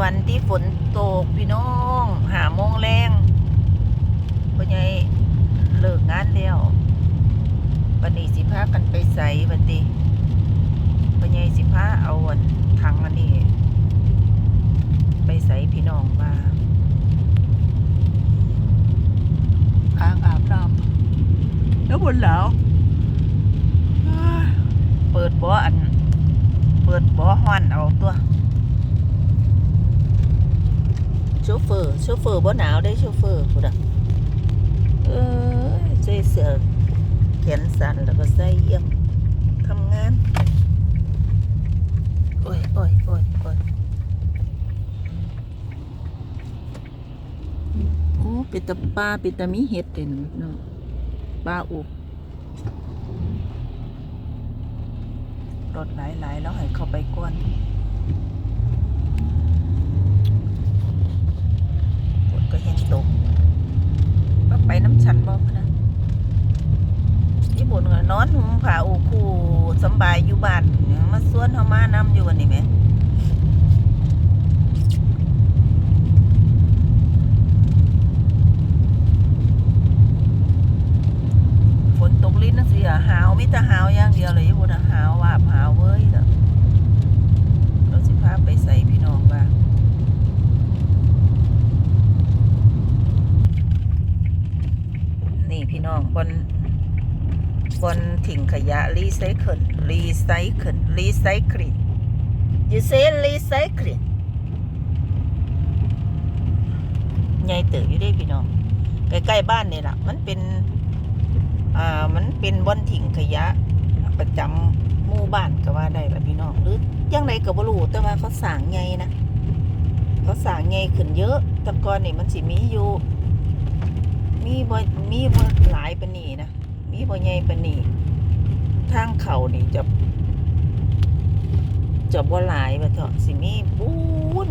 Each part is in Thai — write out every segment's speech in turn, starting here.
วันที่ฝนตกพี่น้อง หาโมงแรงพ่อใหญ่เลิกงานแล้ววันนี้สิพากันไปใส่บัดนี้พ่อใหญ่สิพาเอาอันถังอันนี้ ไปใส่พี่น้องว่าอ้างอาบน้ำแล้วบนหลาวเปิดบ่ออัน เปิดบ่อห้อนเอาตัว โชเฟอร์โชเฟอร์บ่หนาวได้โชเฟอร์พูดอะเออใส่เสื้อแขนสั้นแล้วก็ใส่เอี่ยมทำงาน โอ้ยโอ้ยโอ้ยโอ้ยโอ้เป็นตะปลาเป็นตะมีเห็ดเด่นเนาะปลาอุบรถหลายๆแล้วให้เข้าไปก่อน ฝนก็แห้งตกก็ไปน้ำชันบ่พะนะที่บุญก็นอนหุมผ้าโอคูสำบายอยู่บ้านมาสวนเฮามานำอยู่วันนี้แหมฝนตกลิ้นนะสิอะหาวมิแต่หาวอย่างเดียวเลยอยู่บุญอะหาวว่าบหาวเว้ยเด้อเราสิพาไปใส่พี่น้องว่า น้องบนบนถิ่งขยะรีไซเคิลรีไซเคิลรีไซเคิล you say recycling ใหญ่เติบอยู่เด้พี่น้องใกล้ๆบ้านนี่แหละมันเป็นอ่ามันเป็นบนถิ่งขยะประจำหมู่บ้านก็ว่าได้ละพี่น้องหรือยังไงก็บ่รู้แต่ว่าเขาสางใหญ่นะเขาสางใหญ่ขึ้นเยอะต่ก่อนนี่มันสิมีอยู่ มีบ่มีบ่หลายปานนี้นะมีบ่ใหญ่ปานนี้ทางเขานี่จะจะบ่หลายว่าเถอะสิมีบูน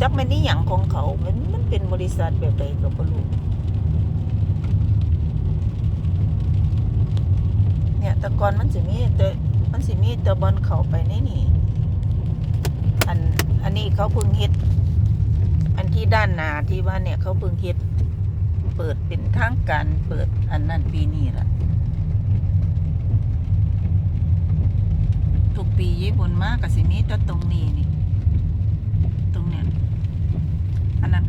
จักแม่นนี่หยังของเขา มันมันเป็นบริษัทแบบใดก็บ่รู้เนี่ยแต่ก่อนมันสิมีแต่มันสิมีแต่บอนเขาไปในนี่อันอันนี้เขาเพิ่งเฮ็ด ด้านหน้าที่ว่าเนี่ยเขาเพิ่งเฮ็ดเปิดเป็นทางการเปิดอันนั้นปีนี้ล่ะ ทุกปีญี่ปุ่นมากกับสิมีแต่ตรงนี้นี่ ตรงเนี้ยอันนั้น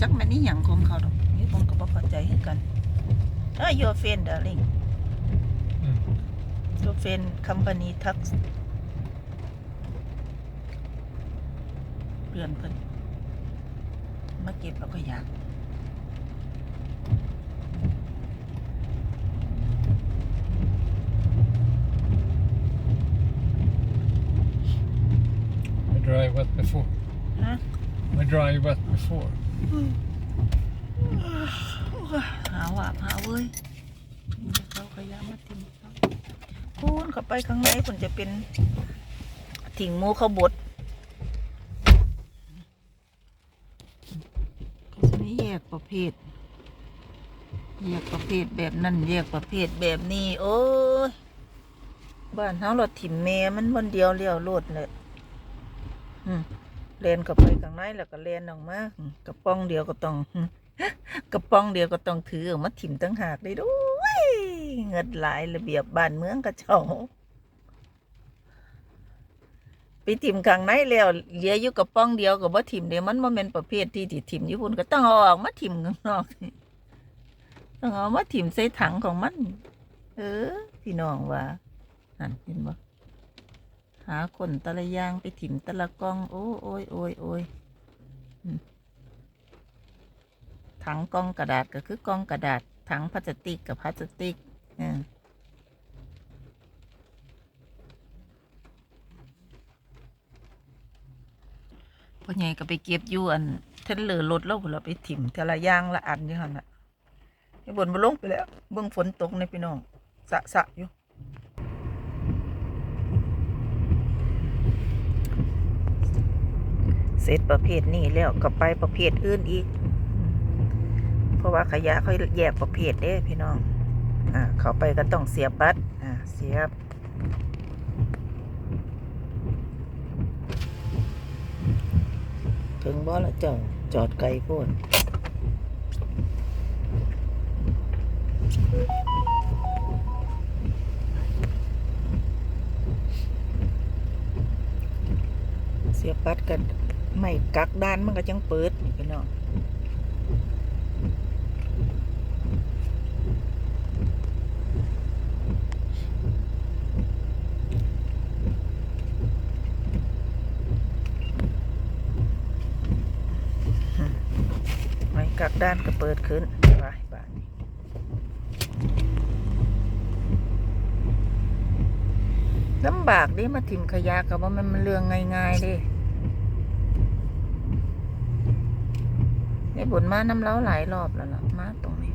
จักแม่นนี่หยังของเขาดอกญี่ปุ่นก็บ่เข้าใจคือกันเอ้ย your friend darling your friend company tax เพื่อนเพิ่น มาเก็บแล้วก็อยาก Where dry wet before. Huh? Where dry wet before. หาว่าหาเว้ยเขาขยามาทิ้งเขาคุณเข้าไปข้างในคุณจะเป็นถิงหมูเขาบดเขาจะมีแย กประเภท แยกประเภทแบบนั่นแยกประเภทแบบนี้ โอ้ยบ้านเฮาเราถิ่มแม่มันวันเดียวเลี้ยวโลดเลยอืมเลนเข้าไปข้างในแล้วก็เลนออกมากระป๋องเดียวก็ต้องกระป๋องเดียวก็ต้องถือออกมาถิ่มตั้งหากเลยด้วยเงินหลายระเบียบบ้านเมืองกระเจ้า ถิ่มข้างในแล้วเหลืออยู่กระป๋องเดียวก็บ่ถิ่มเดี๋ยวมันบ่แม่นประเภทที่ที่ถิ่มญี่ปุ่นก็ต้องเอาออกมาถิ่มข้างนอกต้องเอามาถิ่มใส่ถังของมัน เออพี่น้องว่านั่นเห็นบ่หาคนตะละย่างไปถิ่มตะละกอง โอ้โอ้ยโอ้ยโอ้ยถังกองกระดาษก็คือกองกระดาษถังพลาสติกกับพลาสติกเออ พ่อใหญ่ก็ไปเก็บอยู่อันเทนเลอร์รถแล้วเราไปถิ่มแต่ละอย่างละอันอยู่หันน่ะไอ้บนมาลงไปแล้ว เบิ่งฝนตกในพี่น้องสะสะอยู่เสร็จประเภทนี้แล้วก็ไปประเภทอื่นอีก เพราะว่าขยะเขาแยกประเภทเด้พี่น้อง อ่า เขาไปก็ต้องเสียบบัตร อ่า เสียบ ถึงบ่ละเจ้าจอดไกลโพดเสียปัดกันไม่กักด้านมันก็จังเปิดนี่พี่น้องไม่ กักด้านก็เปิดขึ้นไปบานนี้ลำบากดิมาถิ่มขยะกับว่ามันมันเรื่องง่ายๆดิได้บนมาน้ำเล้าหลายรอบแล้วล่ะมาตรงนี้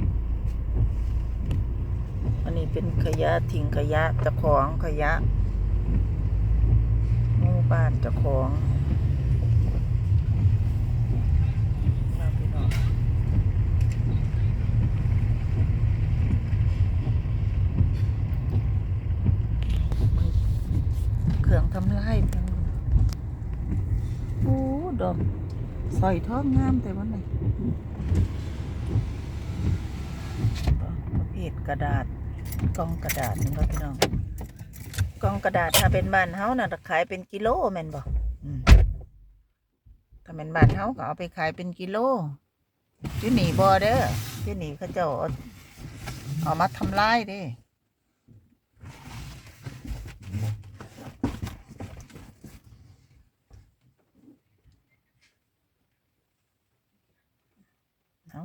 อันนี้เป็นขยะทิ้งขยะจ้าของขยะหมู่บ้านจ้าของมาพี่น้อง เครื่องทำลายโอ้ดอกสอยทองงามแต่วันไหนประเภทกระดาษกล่องกระดาษนี่ก็พี่น้องกล่องกระดาษถ้าเป็นบ้านเฮาน่ะขายเป็นกิโลแม่นบ่อืมถ้าเป็นบ้านเฮาก็เอาไปขายเป็นกิโลที่หนีบ่เด้อที่หนีเขาเจ้าเอาเอามาทำลายเด้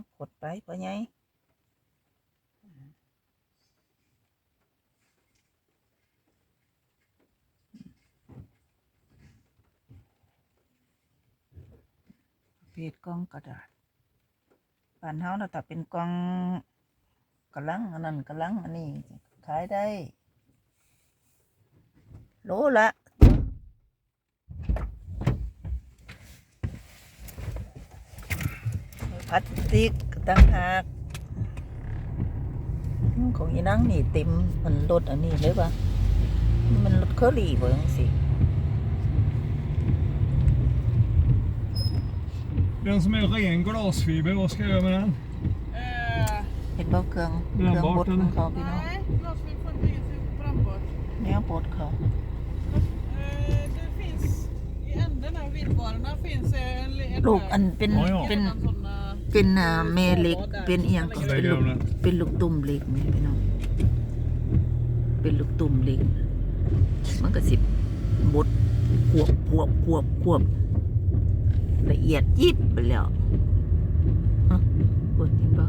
เอากดไปพ่อใหญ่เพจกล่องกระดาษบ้านเฮาน่ะแต่เป็นกล่องกระลังอันนั้นกระลังอันนี้ขายได้โลละ พลาสติกก็ตั้งหากอืมของอีนังนี่เต็มมันรถอันนี้เลยปะมันรถเคอรี่บ่จังสิ Den som är ren glasfiber, vad ska jag göra med den? Eh, เห็นบ่เครื่องเคเรื่องรื่องบดบดนะของเขาพี่น้อง nej, glasfiber får inte ingenting brandbart. แนวบดเขา Eh, det finns i änden av villbarerna finns eh, en, li- ett ลูกอันเป็นอ๋อเหรอเป็น en sån, eh, เป็นอ่าแม่เหล็ก เป็นเอียงก็อะไรเป็นเดิลูมกนะเป็นลูกตุ่มเหล็กนี่พี่น้อง เป็นลูกตุ่มเหล็ก มันก็สิบดควบควบควบควบละเอียดยิบไปแล้วฮะบดเห็นปะ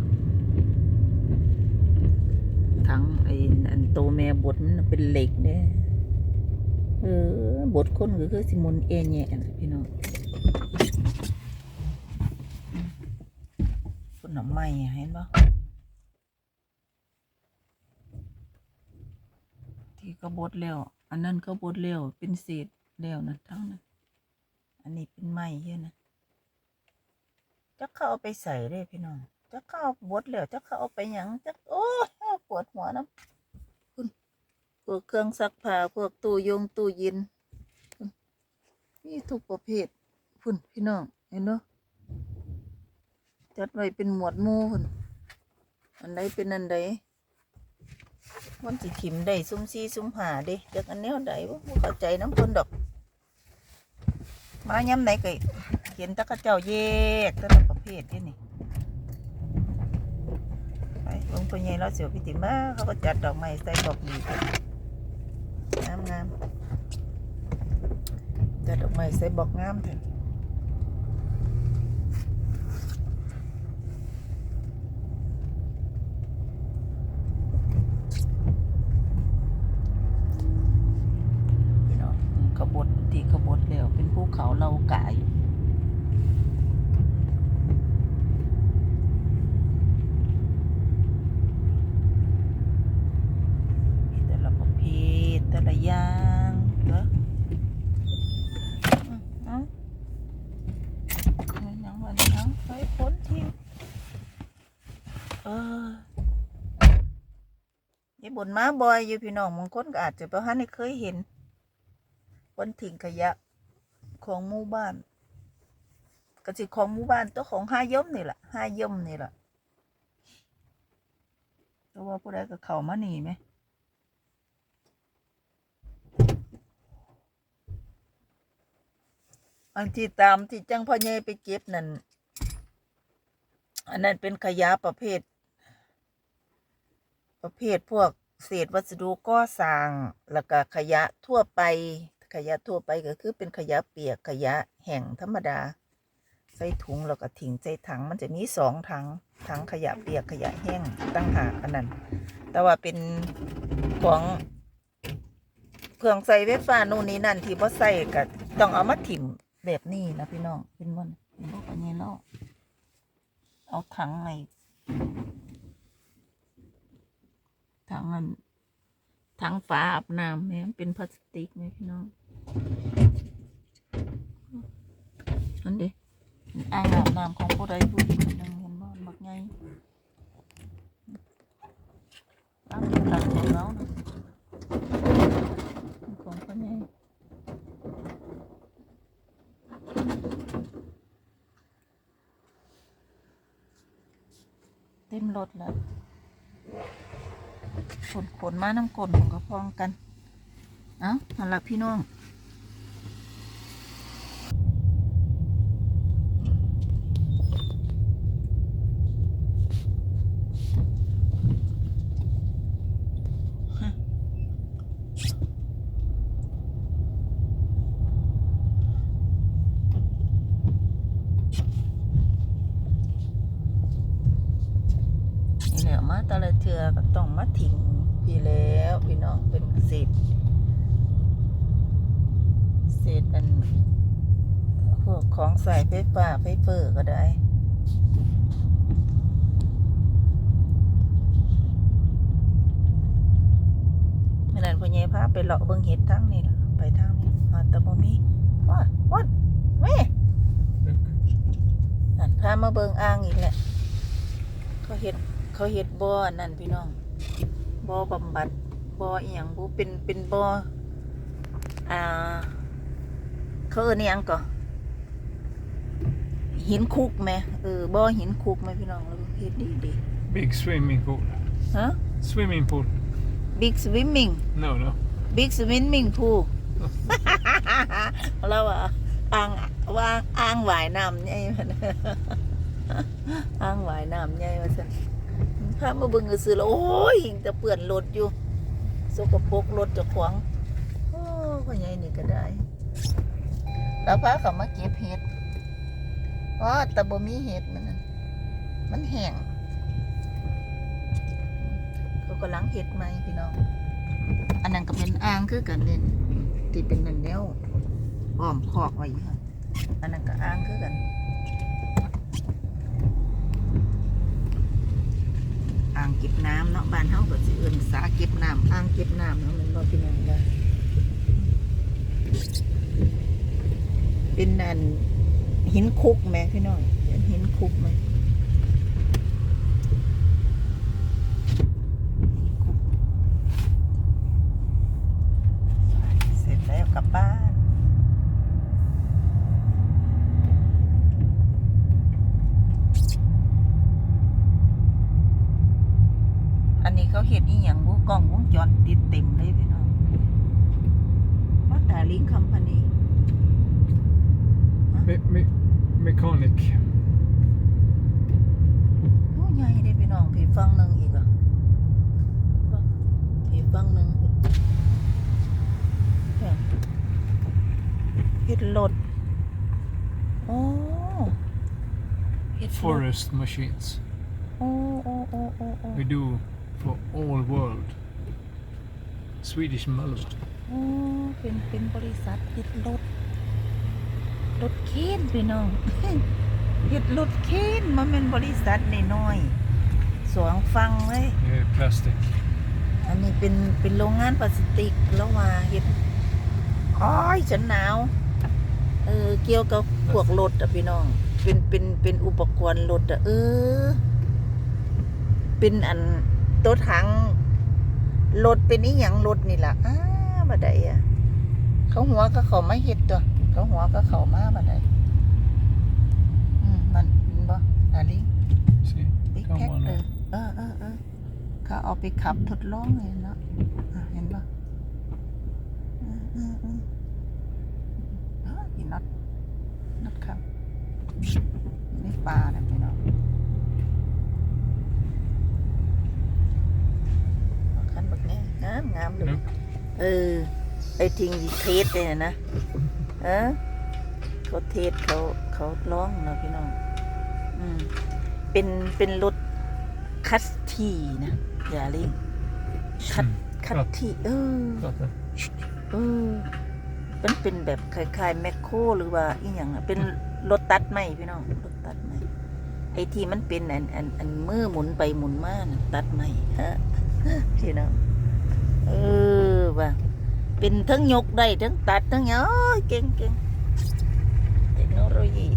ทั้งไอ้อันโตแม่บดมันนะเป็นเหล็กเด้เออบดคนก็คือสิหมุนเอ็นแย่นะพี่น้อง คน หน่อไม้เห็นปะที่เขาบดแล้ว อันนั้นเขาบดแล้วเป็นเศษแล้วนะทั้งนั้น อันนี้เป็นไม้เยอะนะจักเขาเอาไปใส่ได้พี่น้องจักเขาเอาบดแล้วจักเขาเอาไปหยังจักโอ้ปวดหัวน้ำคุณพวกเครื่องซักผ้าพวกตู้ยงตู้ย็นนี่ทุกประเภทคุณพี่น้องเห็นเนาะ จัดไว้เป็นหมวดหมู่พุ่นอันใดเป็นอันใดมันสิถิ่มได้ซุ่มซี่ซุ่มหาเด้จากอันแนวใดบ่บ่เข้าใจน้ำคนดอก มาย้ำไหนก็เห็นตะกะเจ้าแยกแต่ละประเภทที่นี่ไปลงตัวใหญ่แล้วเสียวพิติมาเขาก็จัดดอกไม้ใส่ดอกดีงามงามจัดดอกไม้ใส่บอกงามเถอะ พี่น้องขบดที่ขบดแล้วเป็นภูเขาเหล่ากายมีแต่ละประเภทแต่ละอย่างเหรอเอ้าเอาอย่างวันนี้เอาไปพ้นทิ้งเออ ยายบุญมาบ่อยอยู่พี่น้องบางคนก็อาจจะเพราะฮันเคยเห็นคนทิ้งขยะของหมู่บ้านก็สิของหมู่บ้านตัวของห้ายมนี่แหละห้ายมนี่แหละแต่ว่าผู้ใดก็เข้ามานี่ไหมอันที่ตามที่จังพ่อใหญ่ไปเก็บนั่นอันนั้นเป็นขยะประเภท ประเภทพวกเศษวัสดุก่อสร้าง แล้วก็ขยะทั่วไป ขยะทั่วไปก็คือเป็นขยะเปียกขยะแห้งธรรมดา ใส่ถุงแล้วก็ทิ้งใส่ถังมันจะมีสองถังถังขยะเปียกขยะแห้งตั้งหากอันนั้น แต่ว่าเป็นของเครื่องใส่ไฟฟ้านู่นนี่นั่นที่บ่ใส่ก็ต้องเอามาถิ่มแบบนี้นะพี่น้องเป็นมันเป็นพวกอันนี้เนาะเอาถังไอ้ ถังอันถังฝาอาบน้ำเนี่ยมันเป็นพลาสติกไหมพี่น้องนั่นดิอ่างอาบน้ำของผู้ใดผู้หนึ่งเห็นบ่บักใหญ่อ้าวหลังของเรานะของพ่อใหญ่เต็มรถแล้ว ขนขนมาน้ำกลนของกระพองกัน เอ้าสำหรับพี่น้อง นี่แหละมาแต่ละเทือก็ต้องมาทิ้งพี่แล้วพี่น้องเป็นเศษเศษอันพว กของใส่ไฟฟ้าไฟเฟอร์ก็ได้เมื่อนั้นพ่อใหญ่พาไปเลาะเบิ่งเห็ดทั้งนี่ล่ะไปทางนี้มาตะบ่มีว้าวัดแม่นั่นพามาเบิงอ่างอีกแหละเขาเห็ดเขาเห็ดบ่อนั่นพี่น้องบ่อบำบัดบ่ออีหยังบ่เป็นเป็นบ่ออ่าเขาเอิ้นอิหยังก่อ หินคุกไหมเออบ่อหินคุกไหมพี่น้องแล้วเฮ็ดดีดี Big swimming pool. ฮะ Swimming pool. big swimming No, no. big swimming pool เราว่าอ่างว่าอ่างว่ายน้ำใหญ่มันอ่างว่ายน้ำใหญ่ว่าซั่นพามาเบิ่งก็ซื้อแล้วโอ้ยยังจะเปื้อนรถอยู่สกปรกรถเจะขวางโอ้พ่อใหญ่นี่ก็ได้ แล้วพาเขามาเก็บเห็ด ว่าแต่บ่มีเห็ดมันน่ะมันแห้งเขากำลังเห็ดใหม่พี่น้อง อันนั้นก็เป็นอ่างคือกันเด่นที่เป็นนันแนวอ้อมคอกไว้ค่ะอันนั้นก็อ่างคือกันอ่างเก็บน้ำเนาะบ้านเฮาก็สิเอิ้นสาเก็บน้ำอ่างเก็บน้ำเนาะมันบ่พี่น้องว่าเป็นนั่น หินคุกแม่พี่น้องเป็นหินคุกไหมเสร็จแล้วกลับบ้าน อันนี้เขาเห็นอีหยังบุกล้องวงจรติดเต็มเลยพี่น้องวัดดาลิงคัมพานี Me- me- mechanic. โอ้ใหญ่ได้พี่น้องผีฟังหนึ่งอีกอะผีฟังหนึ่งเนี่ย เฮ็ดรถโอ้เฮ็ดรถ Forest machines. โอ้โอ้โอ้โอ้โอ้ We do for all world. Swedish Malmö. โอ้เป็นเป็นบริษัทเฮ็ดรถรถเคนพี่น้องเฮ็ดรถเคนมันเป็นบริษัทน้อยๆสวงฟังเลย Yeah, plastic. อันนี้เป็นเป็นโรงงานพลาสติกแล้วว่าเฮ็ดอ้อยฉันหนาว เออ เกี่ยวกับพวกรถอะพี่น้อง เป็นเป็นเป็นอุปกรณ์รถอะเออ เป็นอันตัวถังรถเป็นอีหยังรถนี่ล่ะอ้าบัดใดอะเขาหัวก็เขามาเฮ็ดตัว เขาหัวก็เขามาบัดใดอะลิง See, บิ๊ก come แท็ก on เตอ now. ร์เออเออเออเขาเอาไปขับทดลองเลยเนาะอะเห็นปะอืมอืมอืมเอออีน็อตน็อตครับนี่ ปลาเนี่ยพี่น้องเอาคันบักแน่งามงามเลย Look, เออ ไอ้ทิงเทสเนี่ยนะเออเขาเทสเขาเขาร้องเนาะพี่น้อง อืม เป็นเป็นรถคัสทีนะอย่าลิงคัดคัดทีเออ got that. เออมันเป็นแบบคล้ายๆแมคโครหรือว่าอีหยังอะเป็น รถตัดไม้พี่น้องรถตัดไม้ไอ้ที่มันเป็นอันอันอันมือหมุนไปหมุนมานตัดไม้ฮะพี่น้องเออว่าเป็นทั้งยกได้ทั้งตัดทั้งหยังโอ้ยเก่งเก่งเทคโนโลยี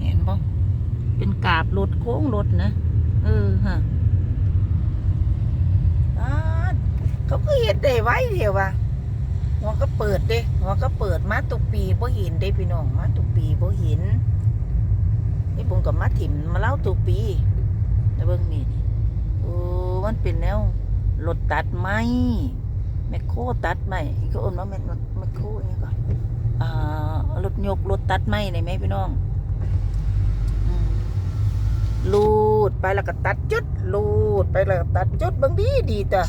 เห็นปะเป็นกาบรถโค้งรถนะ เออฮะเขาก็เห็นได้ไว้เดียวว่ะ หัวก็เปิดเด้หัวก็เปิดมาตุปีบ่เห็นเด้พี่น้องมาตุปีบ่เห็นไอ้บุญกับมาถิ่มมาเล่าตุปีแล้วเบิ่งนี่โอ้มันเป็นแนวรถตัดไม้แมคโครตัดไม้เขาเอิ้นว่าแมคแมคโครอหยังก่อนอ่ารถยกรถตัดไม้ได้ไหมพี่น้องลูดไปแล้วก็ตัดจุดลูดไปแล้วก็ตัดจุดเบางดีดีแต่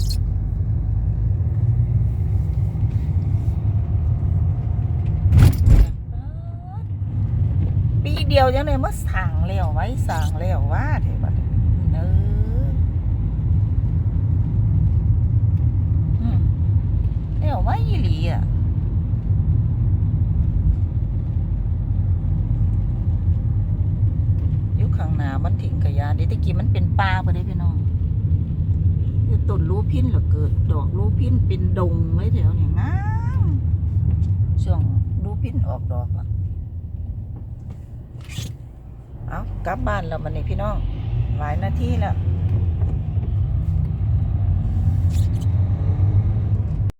ปี เดียวยังไงมาสั่งแล้วไว้สั่งแล้วว่าเถอะบัดนี้เอออืมแล้วไว้อีหลีอะยู่ข้างหน้ามันถิ่งขยะเดิตะกี้มันเป็นป่าไปได้พี่น้องคือต้นรูพินเหรอเกิด ดอกรูพินเป็นดงไว้แถวเนี่ยงามช่วงรูพินออกดอกอะ เอากลับบ้านแล้วมันนี่พี่น้อง หลายนาทีแล้ว